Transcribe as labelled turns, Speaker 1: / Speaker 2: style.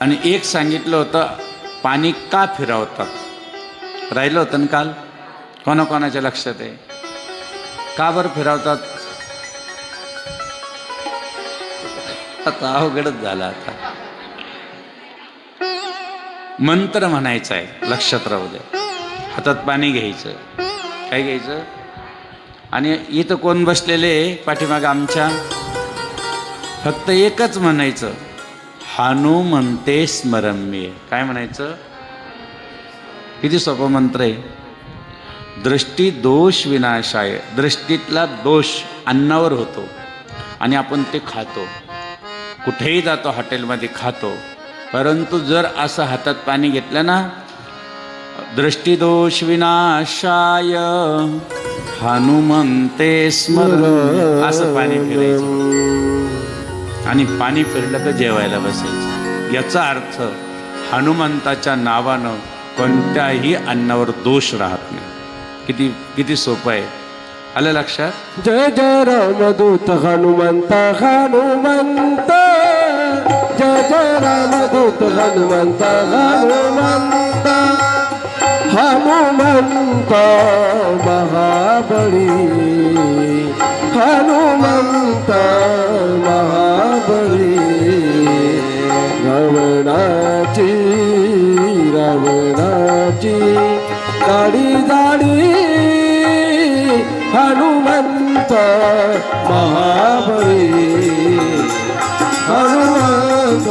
Speaker 1: आणि एक सांगितलं होतं पाणी का फिरवतात राहिलं होतं ना काल? कोणाकोणाच्या लक्षात आहे? का बरं फिरवतात? आता अवघडच झाला आता. मंत्र म्हणायचा आहे लक्षात राहू द्या. हातात पाणी घ्यायचं. काय घ्यायचं? आणि इथं कोण बसलेले पाठीमाग आमच्या? फक्त एकच म्हणायचं. हनुमंते स्मरम्य काय म्हणायचं? किती सोपं मंत्र आहे? दृष्टी दोष विनाशाय. दृष्टीतला दोष अन्नावर होतो आणि आपण ते खातो. कुठेही जातो हॉटेलमध्ये खातो. परंतु जर असं हातात पाणी घेतलं ना दृष्टीदोष विनाशाय. हनुमंते स्मर असं पाणी फिरायचं. आणि पाणी फिरलं तर जेवायला बसायचं. याचा अर्थ हनुमंताच्या नावानं कोणत्याही अन्नावर दोष राहत नाही. किती किती सोपं आहे. आलं लक्षात?
Speaker 2: जय जय रामदूत हनुमंत हनुमंत. जय जय रामदूत हनुमंत हनुमंत. हनुमंत महाबळी. महाबळी रावणाची रावणाची काळी जाडी हनुमंत महाबळी. हनुमंत